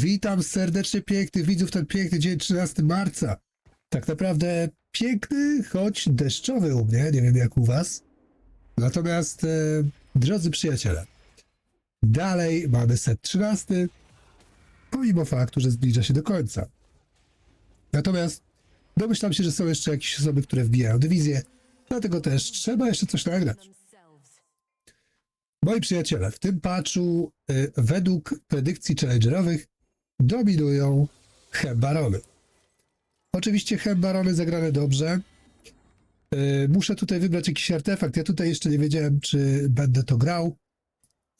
Witam serdecznie pięknych widzów ten piękny dzień 13 marca. Tak naprawdę piękny, choć deszczowy u mnie, nie wiem jak u was. Natomiast, e, drodzy przyjaciele, dalej mamy set 13, pomimo faktu, że zbliża się do końca. Natomiast domyślam się, że są jeszcze jakieś osoby, które wbijają dywizję, dlatego też trzeba jeszcze coś nagrać. Moi przyjaciele, w tym patchu y, według predykcji challengerowych dominują Hebarony. Oczywiście Hebarony zagrane dobrze. Y, muszę tutaj wybrać jakiś artefakt. Ja tutaj jeszcze nie wiedziałem, czy będę to grał,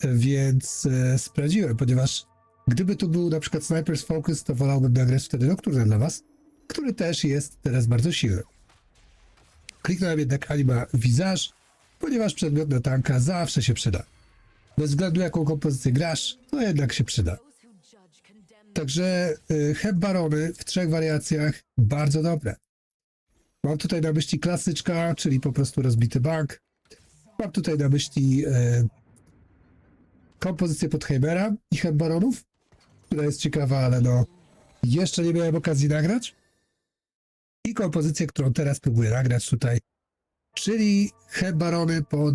więc y, sprawdziłem, ponieważ gdyby tu był na przykład Sniper's Focus, to wolałbym nagrać wtedy Nocturne dla was, który też jest teraz bardzo silny. Kliknąłem jednak Anima Visage, ponieważ przedmiot na tanka zawsze się przyda. Bez względu jaką kompozycję grasz, to jednak się przyda. Także y, Heb Barony w trzech wariacjach bardzo dobre. Mam tutaj na myśli klasyczka, czyli po prostu rozbity bank. Mam tutaj na myśli y, kompozycję pod Heimera i Heb Baronów, która jest ciekawa, ale no jeszcze nie miałem okazji nagrać. I kompozycję, którą teraz próbuję nagrać tutaj, czyli Heb Barony pod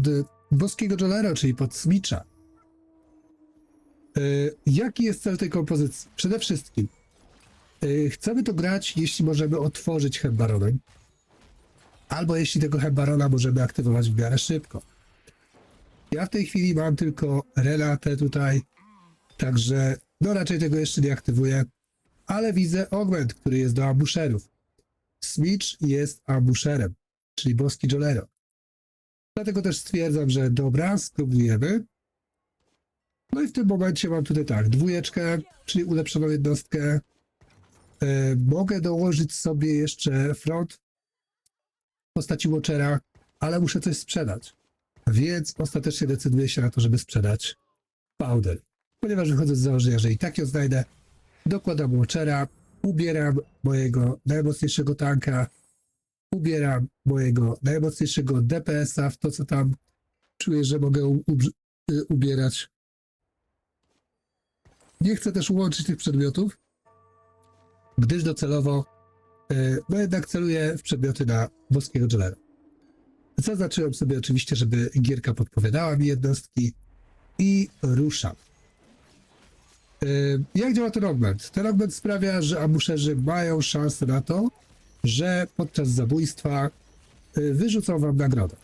Boskiego Jolero, czyli pod Smicza. Y, Jaki jest cel tej kompozycji? Przede wszystkim y, chcemy to grać, jeśli możemy otworzyć Hebbaronem, albo jeśli tego Hebbarona możemy aktywować w miarę szybko. Ja w tej chwili mam tylko relatę tutaj, także no raczej tego jeszcze nie aktywuję, ale widzę augment, który jest do ambuszerów. Smicz jest ambusherem, czyli boski Jolero. Dlatego też stwierdzam, że dobra, spróbujemy. No i w tym momencie mam tutaj tak, dwójeczkę, czyli ulepszoną jednostkę. E, mogę dołożyć sobie jeszcze front w postaci Watchera, ale muszę coś sprzedać. Więc ostatecznie decyduję się na to, żeby sprzedać Powder. Ponieważ wychodzę z założenia, że i tak ją znajdę, dokładam Watchera, ubieram mojego najmocniejszego tanka, ubieram mojego najmocniejszego DPS-a w to, co tam czuję, że mogę ubierać. Nie chcę też łączyć tych przedmiotów, gdyż docelowo y, no jednak celuję w przedmioty na boskiego Jolera. Zaznaczyłem sobie oczywiście, żeby gierka podpowiadała mi jednostki i ruszam. Y, Jak działa ten augment? Ten augment sprawia, że ambuszerzy mają szansę na to, że podczas zabójstwa y, wyrzucą wam nagrodę.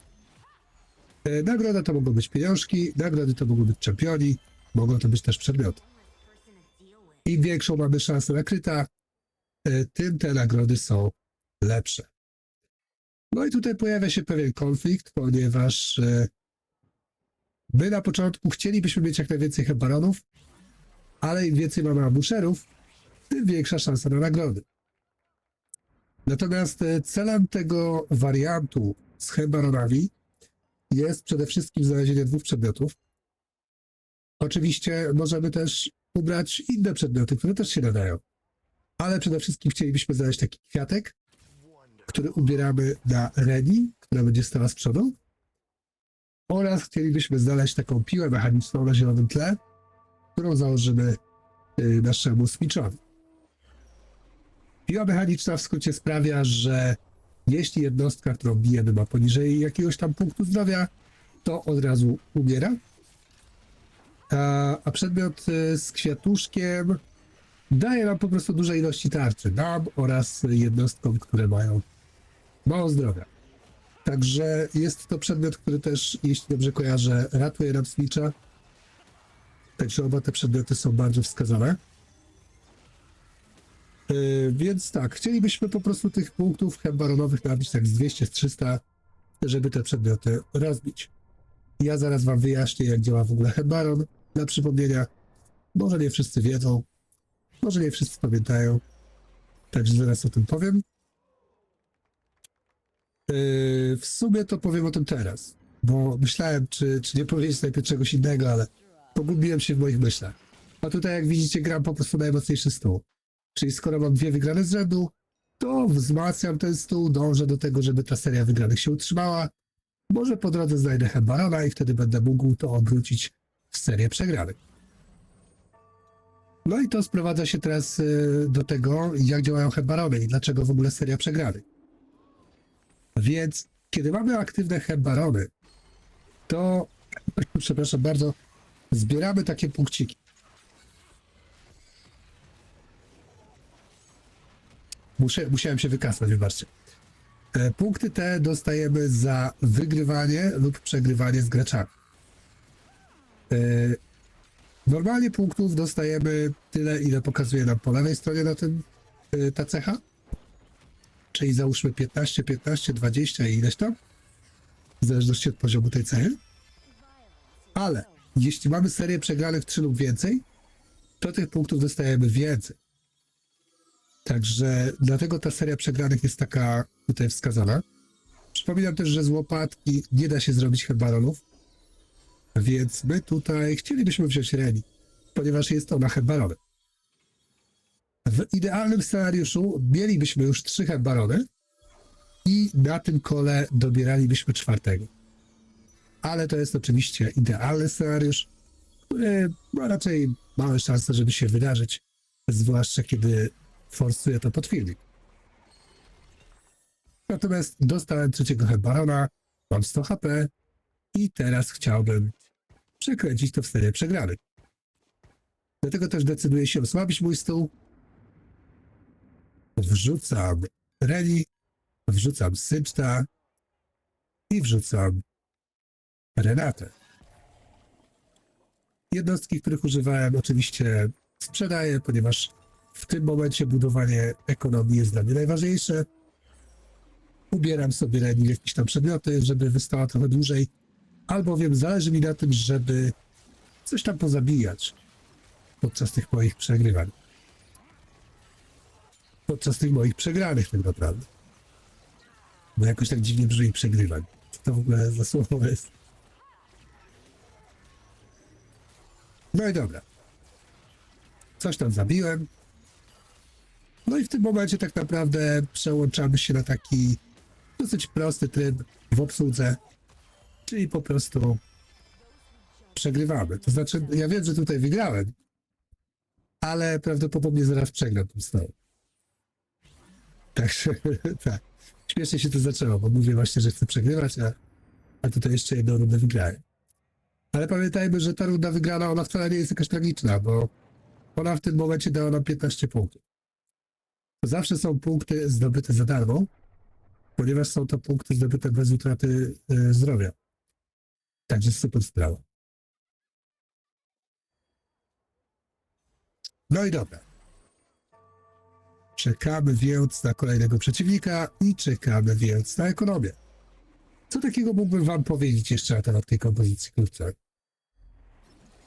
Nagroda to mogą być pieniążki, nagrody to mogą być czempioni, mogą to być też przedmioty. Im większą mamy szansę na kryta, y, tym te nagrody są lepsze. No i tutaj pojawia się pewien konflikt, ponieważ y, my na początku chcielibyśmy mieć jak najwięcej hebaronów, ale im więcej mamy ambuszerów, tym większa szansa na nagrody. Natomiast e, celem tego wariantu z hebaronami jest przede wszystkim znalezienie dwóch przedmiotów. Oczywiście możemy też ubrać inne przedmioty, które też się nadają. Ale przede wszystkim chcielibyśmy znaleźć taki kwiatek, który ubieramy na Reni, która będzie stała z przodu. Oraz chcielibyśmy znaleźć taką piłę mechaniczną na zielonym tle, którą założymy y, naszemu Smiczowi. Piła mechaniczna w skrócie sprawia, że jeśli jednostka, którą bijemy, ma poniżej jakiegoś tam punktu zdrowia, to od razu umiera. A, a przedmiot y, z kwiatuszkiem daje nam po prostu duże ilości tarczy nam oraz jednostkom, które mają mało zdrowia. Także jest to przedmiot, który też, jeśli dobrze kojarzę, ratuje nam Switcha. Także oba te przedmioty są bardzo wskazane. Yy, więc tak, chcielibyśmy po prostu tych punktów hebaronowych nabić tak z 200, z 300, żeby te przedmioty rozbić. Ja zaraz wam wyjaśnię, jak działa w ogóle hebaron. Dla przypomnienia, może nie wszyscy wiedzą, może nie wszyscy pamiętają, także zaraz o tym powiem. Yy, w sumie to powiem o tym teraz, bo myślałem, czy, czy nie powiedzieć najpierw czegoś innego, ale pogubiłem się w moich myślach. A tutaj, jak widzicie, gram po prostu najmocniejszy stół. Czyli skoro mam dwie wygrane z rzędu, to wzmacniam ten stół, dążę do tego, żeby ta seria wygranych się utrzymała. Może po drodze znajdę Hebarona i wtedy będę mógł to obrócić w serię przegranych. No i to sprowadza się teraz y, do tego, jak działają hebarony i dlaczego w ogóle seria przegranych. Więc kiedy mamy aktywne hebarony, to, przepraszam bardzo, zbieramy takie punkciki. Muszę, musiałem się wykasnąć, wybaczcie. E, Punkty te dostajemy za wygrywanie lub przegrywanie z graczami. E, Normalnie punktów dostajemy tyle, ile pokazuje nam po lewej stronie na tym e, ta cecha. Czyli załóżmy 15, 15, 20 i ileś tam. W zależności od poziomu tej cechy. Ale jeśli mamy serię przegranych 3 lub więcej, to tych punktów dostajemy więcej. Także dlatego ta seria przegranych jest taka tutaj wskazana. Przypominam też, że z łopatki nie da się zrobić hebaronów, więc my tutaj chcielibyśmy wziąć Reni, ponieważ jest ona hebarony. W idealnym scenariuszu mielibyśmy już trzy hebarony i na tym kole dobieralibyśmy czwartego. Ale to jest oczywiście idealny scenariusz, który ma raczej małe szanse, żeby się wydarzyć, zwłaszcza kiedy forsuje to pod filmik. Natomiast dostałem trzeciego hebarona, mam 100 HP i teraz chciałbym przekręcić to w serię przegranych. Dlatego też decyduję się osłabić mój stół. Wrzucam Reli, wrzucam Syczta i wrzucam Renatę. Jednostki, których używałem, oczywiście sprzedaję, ponieważ w tym momencie budowanie ekonomii jest dla mnie najważniejsze. Ubieram sobie Reni jakieś tam przedmioty, żeby wystała trochę dłużej, albowiem zależy mi na tym, żeby coś tam pozabijać podczas tych moich przegrywań. Podczas tych moich przegranych tak naprawdę. Bo jakoś tak dziwnie brzmi przegrywań. Co to w ogóle za słowo jest? No i dobra. Coś tam zabiłem. No i w tym momencie tak naprawdę przełączamy się na taki dosyć prosty tryb w obsłudze, czyli po prostu przegrywamy. To znaczy, ja wiem, że tutaj wygrałem, ale prawdopodobnie zaraz przegram tą stałą. Także tak. Śmiesznie się to zaczęło, bo mówię właśnie, że chcę przegrywać, a, a tutaj jeszcze jedną rundę wygrałem. Ale pamiętajmy, że ta runda wygrana, ona wcale nie jest jakaś tragiczna, bo ona w tym momencie dała nam 15 punktów. To zawsze są punkty zdobyte za darmo, ponieważ są to punkty zdobyte bez utraty e, zdrowia. Także super sprawa. No i dobra. Czekamy więc na kolejnego przeciwnika i czekamy więc na ekonomię. Co takiego mógłbym wam powiedzieć jeszcze na temat tej kompozycji krótce?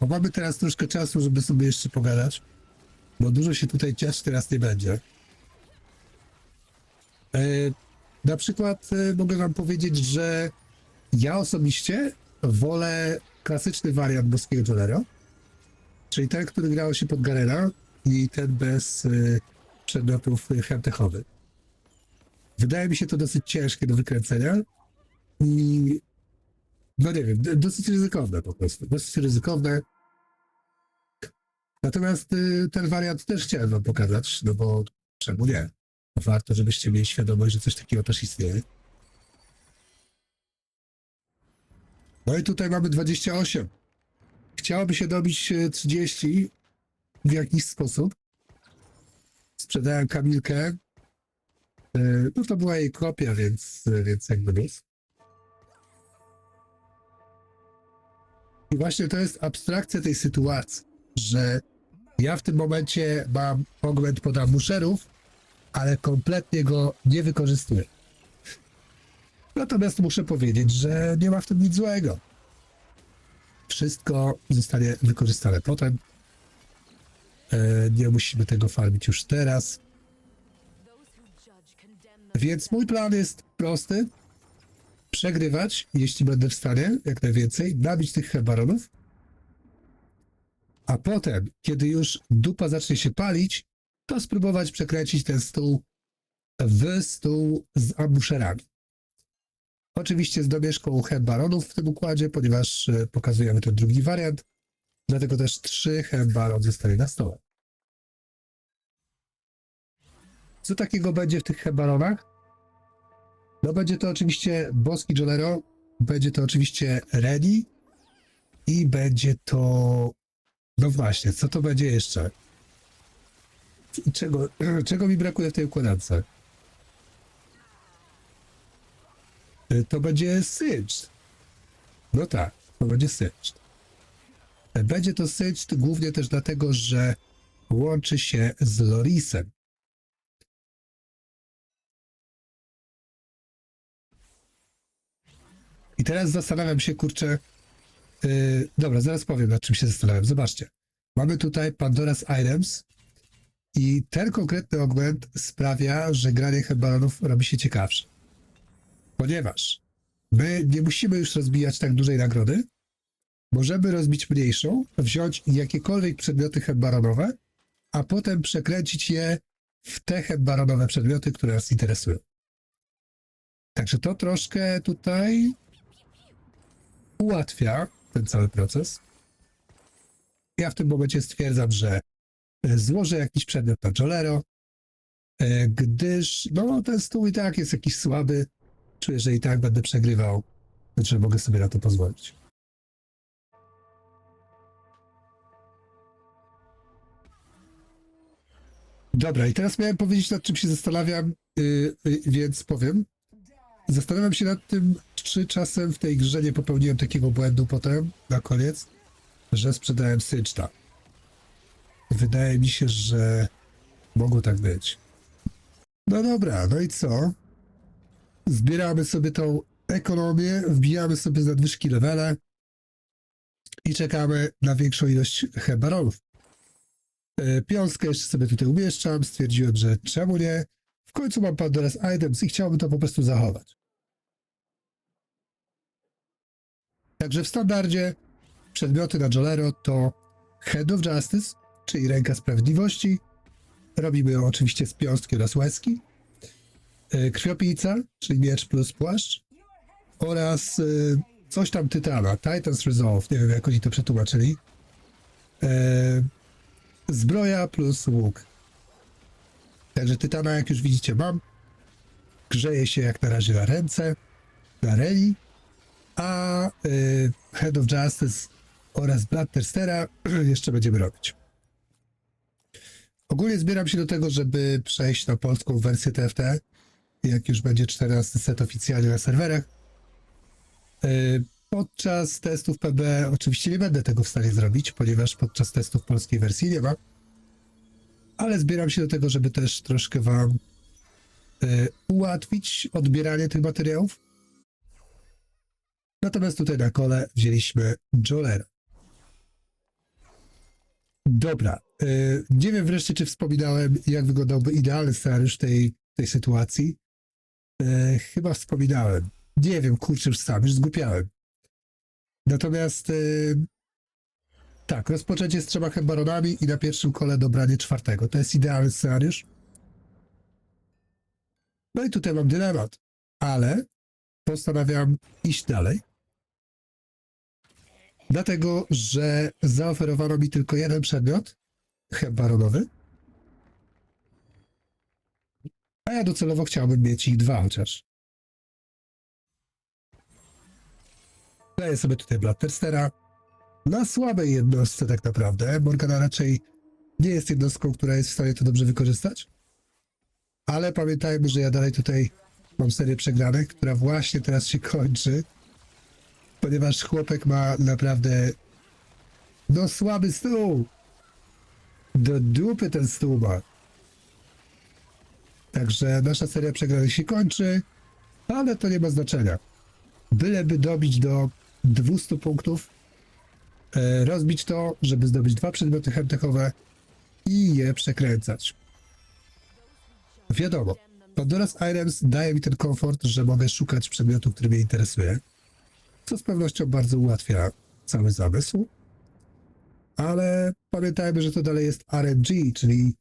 Bo mamy teraz troszkę czasu, żeby sobie jeszcze pogadać, bo dużo się tutaj dziać teraz nie będzie. E, na przykład e, mogę wam powiedzieć, że ja osobiście wolę klasyczny wariant boskiego Jolero, czyli ten, który grało się pod Garena i ten bez e, przedmiotów hemtechowych. Wydaje mi się to dosyć ciężkie do wykręcenia i no nie wiem, dosyć ryzykowne po prostu, dosyć ryzykowne. Natomiast y, ten wariant też chciałem wam pokazać, no bo czemu nie? Warto, żebyście mieli świadomość, że coś takiego też istnieje. No i tutaj mamy 28. Chciałoby się dobić e, 30 w jakiś sposób. Sprzedałem Kamilkę. E, No to była jej kopia, więc, więc jakby nic. I właśnie to jest abstrakcja tej sytuacji, że ja w tym momencie mam augment pod amuszerów, ale kompletnie go nie wykorzystuję. Natomiast muszę powiedzieć, że nie ma w tym nic złego. Wszystko zostanie wykorzystane potem. E, Nie musimy tego farmić już teraz. Więc mój plan jest prosty. Przegrywać, jeśli będę w stanie, jak najwięcej, nabić tych hebaronów. A potem, kiedy już dupa zacznie się palić, to spróbować przekręcić ten stół w stół z ambuszerami. Oczywiście z domieszką heb baronów w tym układzie, ponieważ e, pokazujemy ten drugi wariant, dlatego też trzy heb baron zostaje na stole. Co takiego będzie w tych heb baronach? No będzie to oczywiście boski Jolero, będzie to oczywiście Reni i będzie to... No właśnie, co to będzie jeszcze? Czego, czego mi brakuje w tej układance? To będzie Sycz. No tak, to będzie Sycz. Będzie to Sycz głównie też dlatego, że łączy się z Lorisem. I teraz zastanawiam się, kurczę. Yy, dobra, zaraz powiem, nad czym się zastanawiam. Zobaczcie. Mamy tutaj Pandora's Items i ten konkretny augment sprawia, że granie hebaronów robi się ciekawsze. Ponieważ my nie musimy już rozbijać tak dużej nagrody, możemy rozbić mniejszą, wziąć jakiekolwiek przedmioty hebaronowe, a potem przekręcić je w te hebaronowe przedmioty, które nas interesują. Także to troszkę tutaj ułatwia ten cały proces. Ja w tym momencie stwierdzam, że e, złożę jakiś przedmiot na Jolero, e, gdyż no, ten stół i tak jest jakiś słaby. Czuję, że i tak będę przegrywał, znaczy mogę sobie na to pozwolić. Dobra, i teraz miałem powiedzieć, nad czym się zastanawiam, yy, yy, więc powiem. Zastanawiam się nad tym, czy czasem w tej grze nie popełniłem takiego błędu potem, na koniec, że sprzedałem Syczta. Wydaje mi się, że mogło tak być. No dobra, no i co? Zbieramy sobie tą ekonomię, wbijamy sobie nadwyżki levele i czekamy na większą ilość hebaronów. E, Piąskę jeszcze sobie tutaj umieszczam. Stwierdziłem, że czemu nie. W końcu mam Pandora's Items i chciałbym to po prostu zachować. Także w standardzie przedmioty na Jolero to Head of Justice, czyli ręka sprawiedliwości. Robimy ją oczywiście z piąstki oraz łezki. E, Krwiopijca, czyli miecz plus płaszcz. Oraz e, coś tam Tytana, Titan's Resolve. Nie wiem, jak oni to przetłumaczyli. E, Zbroja plus łuk. Także Tytana, jak już widzicie, mam. Grzeje się jak na razie na ręce, na reli. A Head of Justice oraz Bloodthirstera jeszcze będziemy robić. Ogólnie zbieram się do tego, żeby przejść na polską wersję TFT, jak już będzie 14 set oficjalnie na serwerach. Y, Podczas testów PB oczywiście nie będę tego w stanie zrobić, ponieważ podczas testów polskiej wersji nie ma. Ale zbieram się do tego, żeby też troszkę Wam y, ułatwić odbieranie tych materiałów. Natomiast tutaj na kole wzięliśmy Jolera. Dobra. y, nie wiem wreszcie, czy wspominałem, jak wyglądałby idealny scenariusz tej, tej sytuacji. Y, chyba wspominałem. Nie wiem, kurczę, już sam, już zgłupiałem. Natomiast y, tak, rozpoczęcie z trzema hebaronami i na pierwszym kole dobranie czwartego. To jest idealny scenariusz. No i tutaj mam dylemat, ale postanawiam iść dalej. Dlatego, że zaoferowano mi tylko jeden przedmiot, hebaronowy. A ja docelowo chciałbym mieć ich dwa chociaż. Daję sobie tutaj Blatterstera. Na słabej jednostce tak naprawdę. Morgana raczej nie jest jednostką, która jest w stanie to dobrze wykorzystać. Ale pamiętajmy, że ja dalej tutaj mam serię przegranych, która właśnie teraz się kończy. Ponieważ chłopek ma naprawdę no słaby stół. Do dupy ten stół ma. Także nasza seria przegranych się kończy, ale to nie ma znaczenia. Byleby dobić do 200 punktów, e, rozbić to, żeby zdobyć dwa przedmioty hemtechowe i je przekręcać. Wiadomo, Pandora's Items daje mi ten komfort, że mogę szukać przedmiotu, który mnie interesuje, co z pewnością bardzo ułatwia cały zamysł. Ale pamiętajmy, że to dalej jest RNG, czyli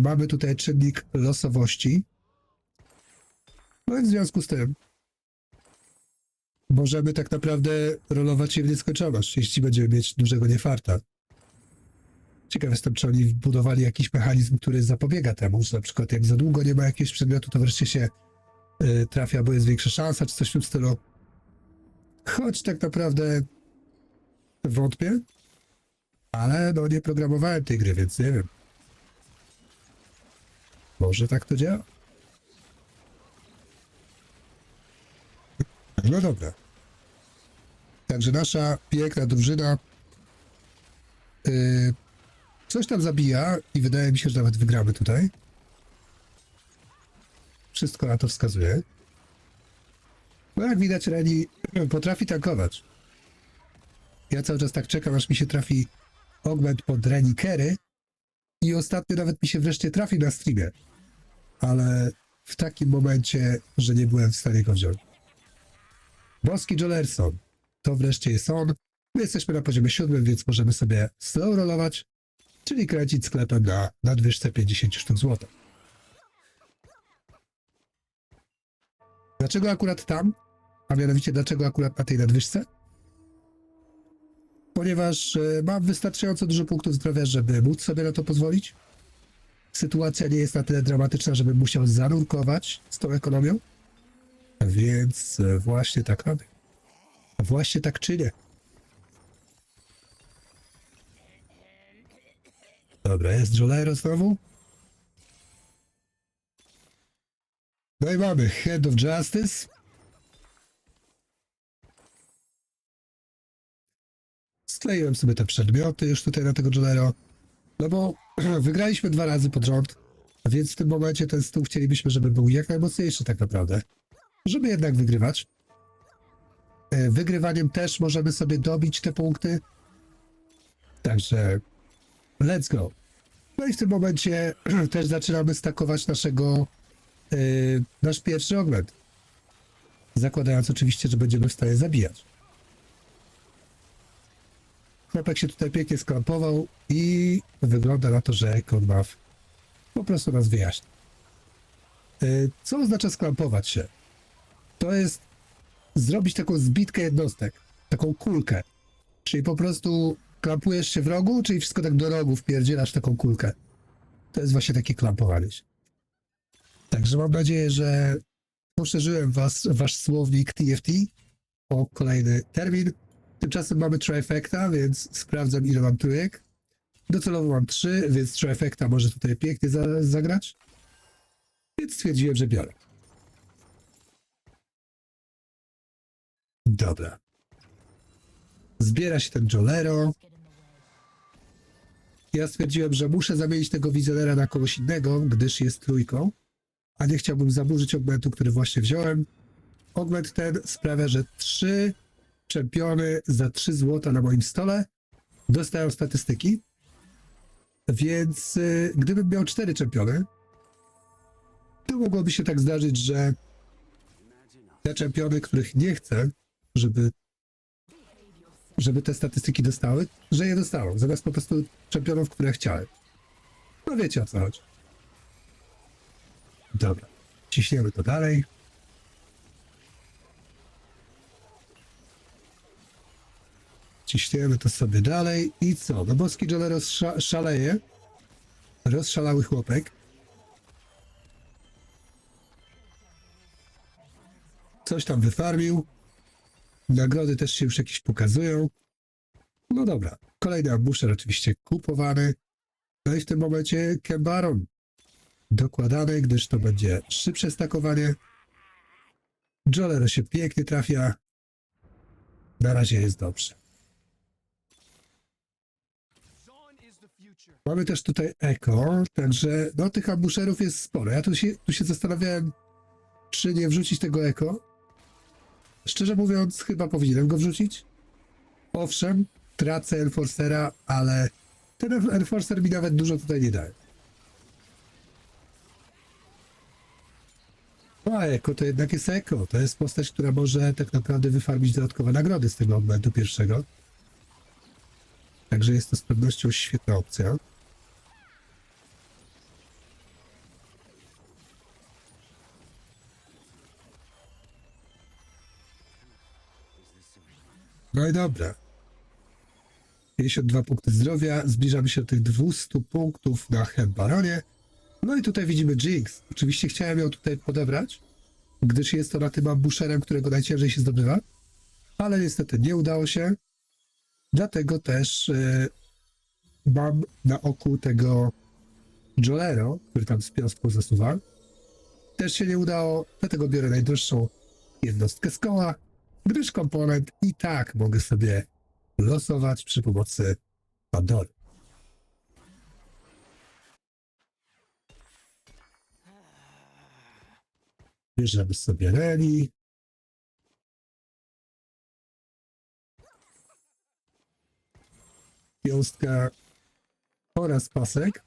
mamy tutaj czynnik losowości. No i w związku z tym możemy tak naprawdę rolować się w nieskończoność, jeśli będziemy mieć dużego niefarta. Ciekaw jestem, czy oni wbudowali jakiś mechanizm, który zapobiega temu, że na przykład jak za długo nie ma jakiegoś przedmiotu, to wreszcie się y, trafia, bo jest większa szansa, czy coś w tym stylu. Choć tak naprawdę wątpię, ale no nie programowałem tej gry, więc nie wiem. Może tak to działa? No dobra. Także nasza piękna drużyna yy, coś tam zabija i wydaje mi się, że nawet wygramy tutaj. Wszystko na to wskazuje. No jak widać, Reni potrafi tankować. Ja cały czas tak czekam, aż mi się trafi augment pod Reni Kerry i ostatnio nawet mi się wreszcie trafi na streamie. Ale w takim momencie, że nie byłem w stanie go wziąć. Boski Jolerson. To wreszcie jest on. My jesteśmy na poziomie siódmym, więc możemy sobie slow rollować, czyli kręcić sklepem na nadwyżce 50 sztuk złota. Dlaczego akurat tam? A mianowicie dlaczego akurat na tej nadwyżce? Ponieważ e, mam wystarczająco dużo punktów zdrowia, żeby móc sobie na to pozwolić. Sytuacja nie jest na tyle dramatyczna, żebym musiał zanurkować z tą ekonomią. Więc e, właśnie tak robię. Właśnie tak czynię. Dobra, jest Jolero znowu. No i mamy Head of Justice. Skleiłem sobie te przedmioty już tutaj na tego Jolero. No bo wygraliśmy dwa razy pod rząd, więc w tym momencie ten stół chcielibyśmy, żeby był jak najmocniejszy tak naprawdę. Żeby jednak wygrywać. E, Wygrywaniem też możemy sobie dobić te punkty. Także let's go. No i w tym momencie też zaczynamy stakować naszego yy, nasz pierwszy ogląd. Zakładając oczywiście, że będziemy w stanie zabijać. Chłopak się tutaj pięknie sklampował i wygląda na to, że Konmaw po prostu nas wyjaśni. Yy, co oznacza sklampować się? To jest zrobić taką zbitkę jednostek, taką kulkę. Czyli po prostu klampujesz się w rogu, czyli wszystko tak do rogu wpierdzielasz taką kulkę. To jest właśnie takie klampowanie się. Także mam nadzieję, że poszerzyłem was, wasz słownik TFT o kolejny termin. Tymczasem mamy trifecta, więc sprawdzam ile mam trójek. Docelowo mam trzy, więc trifecta może tutaj pięknie za, zagrać. Więc stwierdziłem, że biorę. Dobra. Zbiera się ten Jolero. Ja stwierdziłem, że muszę zamienić tego wizjonera na kogoś innego, gdyż jest trójką, a nie chciałbym zaburzyć augmentu, który właśnie wziąłem. Augment ten sprawia, że trzy czempiony za 3 złota na moim stole dostają statystyki, więc y, gdybym miał cztery czempiony, to mogłoby się tak zdarzyć, że te czempiony, których nie chcę, żeby żeby te statystyki dostały, że je dostało, zamiast po prostu czempionów, które chciałem. No wiecie o co chodzi. Dobra, ciśniemy to dalej. Ciśniemy to sobie dalej i co? No boski John rozsza- szaleje. Rozszalały chłopek. Coś tam wyfarmił. Nagrody też się już jakieś pokazują. No dobra. Kolejny ambusher oczywiście kupowany. No i w tym momencie Kembaron dokładany, gdyż to będzie szybsze stakowanie. Jolero się pięknie trafia. Na razie jest dobrze. Mamy też tutaj Eko, także no tych ambusherów jest sporo. Ja tu się, tu się zastanawiałem, czy nie wrzucić tego Eko. Szczerze mówiąc, chyba powinienem go wrzucić. Owszem, tracę Enforcera, ale ten Enforcer mi nawet dużo tutaj nie daje. No a Eko to jednak jest Eko. To jest postać, która może tak naprawdę wyfarmić dodatkowe nagrody z tego momentu pierwszego. Także jest to z pewnością świetna opcja. No i dobra. 52 punkty zdrowia. Zbliżamy się do tych 200 punktów na Hembaronie. No i tutaj widzimy Jinx. Oczywiście chciałem ją tutaj podebrać, gdyż jest to na tym ambusherem, którego najciężej się zdobywa. Ale niestety nie udało się. Dlatego też e, mam na oku tego Jolero, który tam z piąstką zasuwa. Też się nie udało, dlatego biorę najdroższą jednostkę z koła, gdyż komponent i tak mogę sobie losować przy pomocy Pandory. Bierzemy sobie Reli. Piąstka oraz pasek.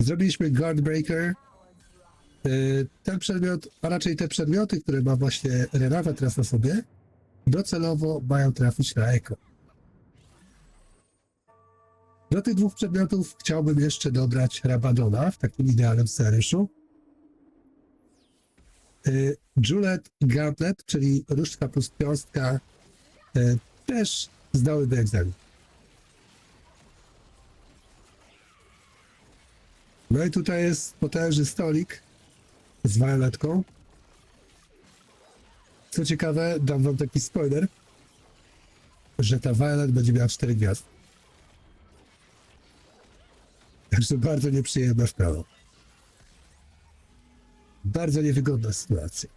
Zrobiliśmy Guardbreaker. Y, Ten przedmiot, a raczej te przedmioty, które ma właśnie Renata teraz na sobie, docelowo mają trafić na eko. Do tych dwóch przedmiotów chciałbym jeszcze dobrać Rabadona w takim idealnym scenariuszu. Y, Julet i Gauntlet, czyli różdżka plus piąstka, y, też zdałyby egzamin. No i tutaj jest potężny stolik z violetką. Co ciekawe, dam wam taki spoiler, że ta violet będzie miała 4 gwiazdy. Także bardzo nieprzyjemna sprawa. Bardzo niewygodna sytuacja.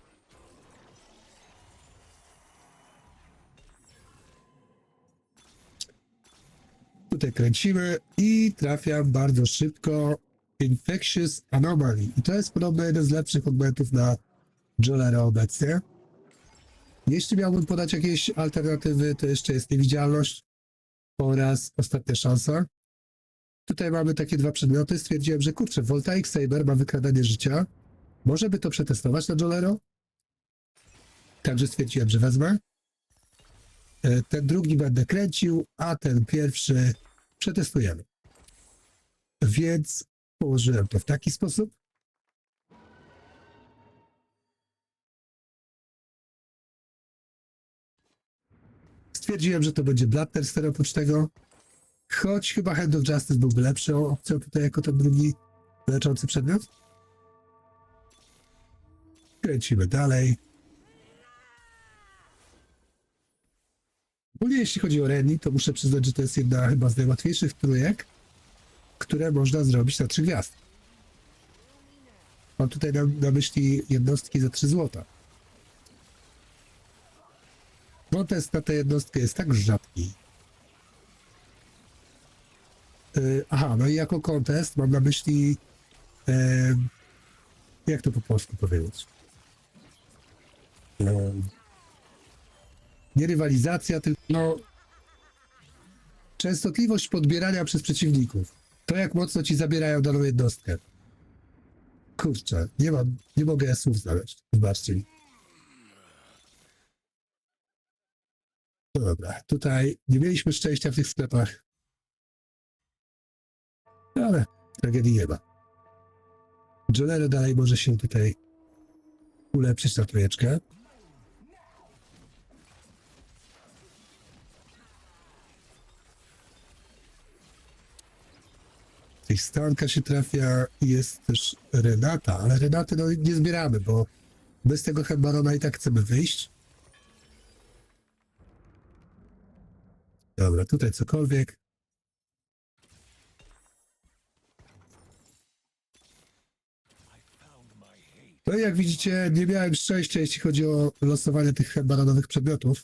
Tutaj kręcimy i trafiam bardzo szybko Infectious Anomaly. I to jest podobno jeden z lepszych odmentów na Jolera obecnie. Jeśli miałbym podać jakieś alternatywy, to jeszcze jest niewidzialność oraz ostatnia szansa. Tutaj mamy takie dwa przedmioty. Stwierdziłem, że kurczę, Voltaic Saber ma wykradanie życia. Może by to przetestować na Jolero? Także stwierdziłem, że wezmę. E, Ten drugi będę kręcił, a ten pierwszy przetestujemy. Więc położyłem to w taki sposób. Stwierdziłem, że to będzie Bloodthirster oprócz tego. Choć chyba Hand of Justice byłby lepszą opcją tutaj jako ten drugi leczący przedmiot. Kręcimy dalej. Ogólnie jeśli chodzi o Reni, to muszę przyznać, że to jest jedna chyba z najłatwiejszych trójek, które można zrobić na trzy gwiazdy. Mam tutaj na, na myśli jednostki za 3 złota. Kontest na tę jednostkę jest tak rzadki. Yy, aha, no i jako kontest mam na myśli. Yy, jak to po polsku powiedzieć? Yy, nie rywalizacja, tylko no, częstotliwość podbierania przez przeciwników. To jak mocno ci zabierają daną jednostkę. Kurczę, nie mam, nie mogę słów znaleźć. Wybaczcie mi. Dobra, tutaj nie mieliśmy szczęścia w tych sklepach. Ale tragedii nie ma. Jolero dalej może się tutaj ulepszyć na trójeczkę. Tej stanka się trafia jest też Renata, ale Renaty no, nie zbieramy, bo bez tego Hembarona i tak chcemy wyjść. Dobra, tutaj cokolwiek. No i jak widzicie, nie miałem szczęścia, jeśli chodzi o losowanie tych Hembaronowych przedmiotów.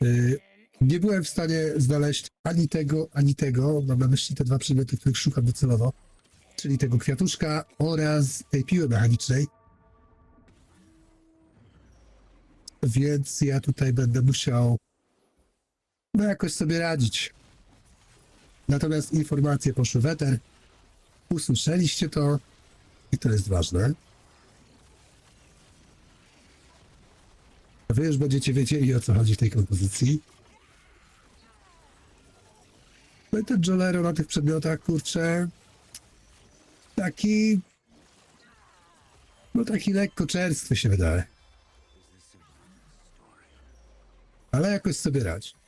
Yy, nie byłem w stanie znaleźć ani tego, ani tego. Mam na myśli te dwa przedmioty, których szukam docelowo. Czyli tego kwiatuszka oraz tej piły mechanicznej. Więc ja tutaj będę musiał no jakoś sobie radzić. Natomiast informacje poszły w eter. Usłyszeliście to i to jest ważne. Wy już będziecie wiedzieli o co chodzi w tej kompozycji. No i ten Jolero na tych przedmiotach, kurczę, taki, no taki lekko czerstwy się wydaje. Ale jakoś sobie radzi.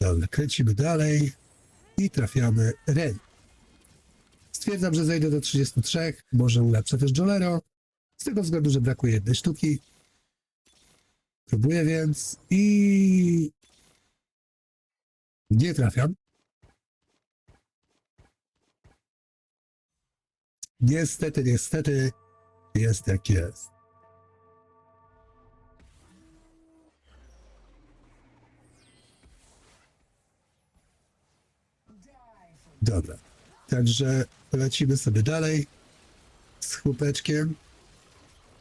Dobra, kręcimy dalej i trafiamy Ren. Stwierdzam, że zejdę do 33, może ulepszę też Jolero, z tego względu, że brakuje jednej sztuki. Próbuję więc i... Nie trafiam. Niestety, niestety, jest jak jest. Dobra, także lecimy sobie dalej z chłopeczkiem.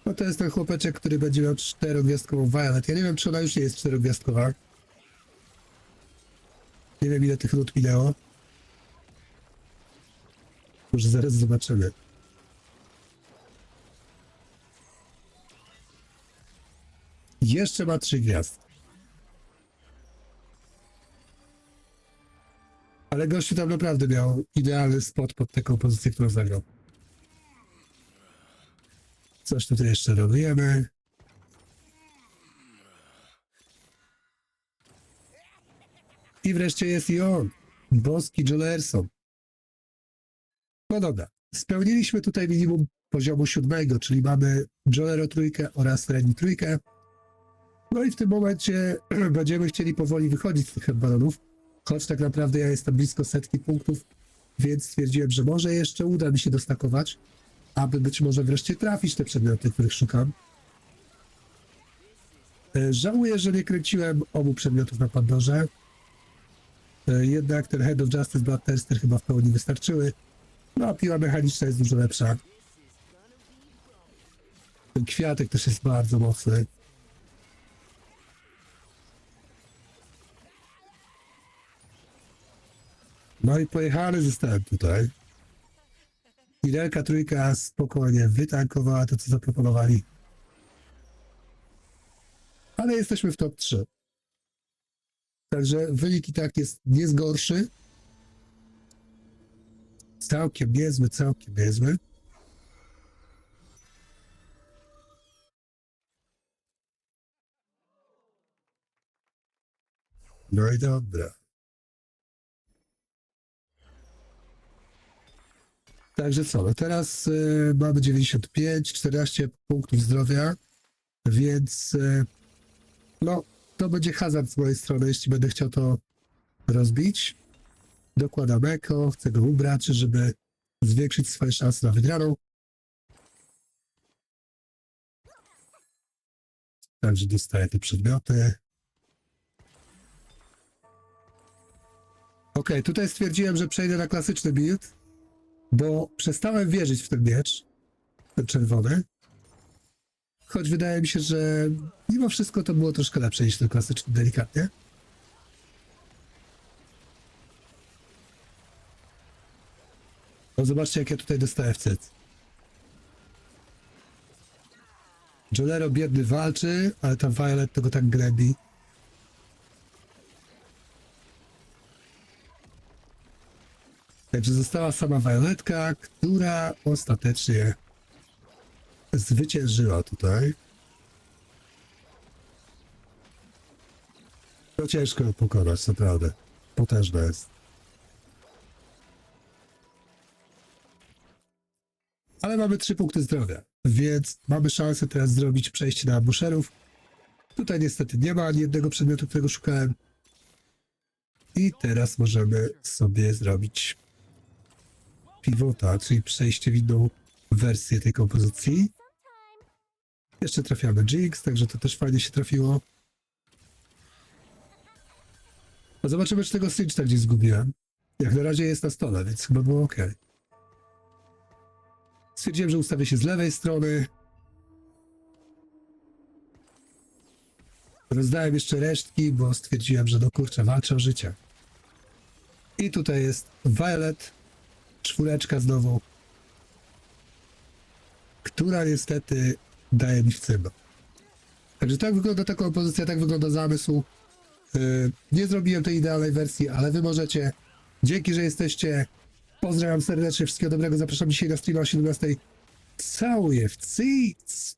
No to jest ten chłopeczek, który będzie miał czterogwiazdkową Violet. Ja nie wiem, czy ona już nie jest czterogwiazdkowa. Nie wiem, ile tych rund minęło. Może zaraz zobaczymy. Jeszcze ma trzy gwiazdy. Ale gościu tam naprawdę miał idealny spot pod tę kompozycję, którą zagrał. Coś tutaj jeszcze robimy. I wreszcie jest i on. Boski Jolerson. No dobra. Spełniliśmy tutaj minimum poziomu siódmego, czyli mamy Jolero trójkę oraz Reni trójkę. No i w tym momencie będziemy chcieli powoli wychodzić z tych balonów, choć tak naprawdę ja jestem blisko setki punktów, więc stwierdziłem, że może jeszcze uda mi się dostakować, aby być może wreszcie trafić te przedmioty, których szukam. E, Żałuję, że nie kręciłem obu przedmiotów na Pandorze. E, Jednak ten Head of Justice Blood Tester chyba w pełni wystarczyły. No a piła mechaniczna jest dużo lepsza. Ten kwiatek też jest bardzo mocny. No i pojechany zostałem tutaj. Widelka trójka spokojnie wytankowała to, co zaproponowali. Ale jesteśmy w top 3. Także wynik i tak jest nie zgorszy. Całkiem niezły, całkiem niezły. No i dobra. Także co, no teraz y, mamy 95, 14 punktów zdrowia, więc y, no to będzie hazard z mojej strony, jeśli będę chciał to rozbić. Dokładam eko, chcę go ubrać, żeby zwiększyć swoje szanse na wygraną. Także dostaję te przedmioty. Ok, tutaj stwierdziłem, że przejdę na klasyczny build, bo przestałem wierzyć w ten miecz, ten czerwony. Choć wydaje mi się, że mimo wszystko to było troszkę lepsze niż ten klasyczny, delikatnie. No zobaczcie, jak ja tutaj dostaję w cyc. Jolero biedny walczy, ale ta Violet to go tak grebi. Także została sama Violetka, która ostatecznie zwyciężyła tutaj. To ciężko ją pokonać, naprawdę. Potężna jest. Ale mamy trzy punkty zdrowia, więc mamy szansę teraz zrobić przejście na ambuszerów. Tutaj niestety nie ma ani jednego przedmiotu, którego szukałem. I teraz możemy sobie zrobić pivota, czyli przejście w inną wersję tej kompozycji. Jeszcze trafiamy Jinx, także to też fajnie się trafiło. A zobaczymy, czy tego Sinchta gdzieś zgubiłem. Jak na razie jest na stole, więc chyba było ok. Stwierdziłem, że ustawię się z lewej strony. Rozdałem jeszcze resztki, bo stwierdziłem, że do kurczę walczę o życie. I tutaj jest Violet, czwóreczka znowu, która niestety daje mi w cybo. Także tak wygląda ta kompozycja, tak wygląda zamysł. Yy, nie zrobiłem tej idealnej wersji, ale wy możecie. Dzięki, że jesteście. Pozdrawiam serdecznie, wszystkiego dobrego. Zapraszam dzisiaj na streama o 17. Całuję w cyc.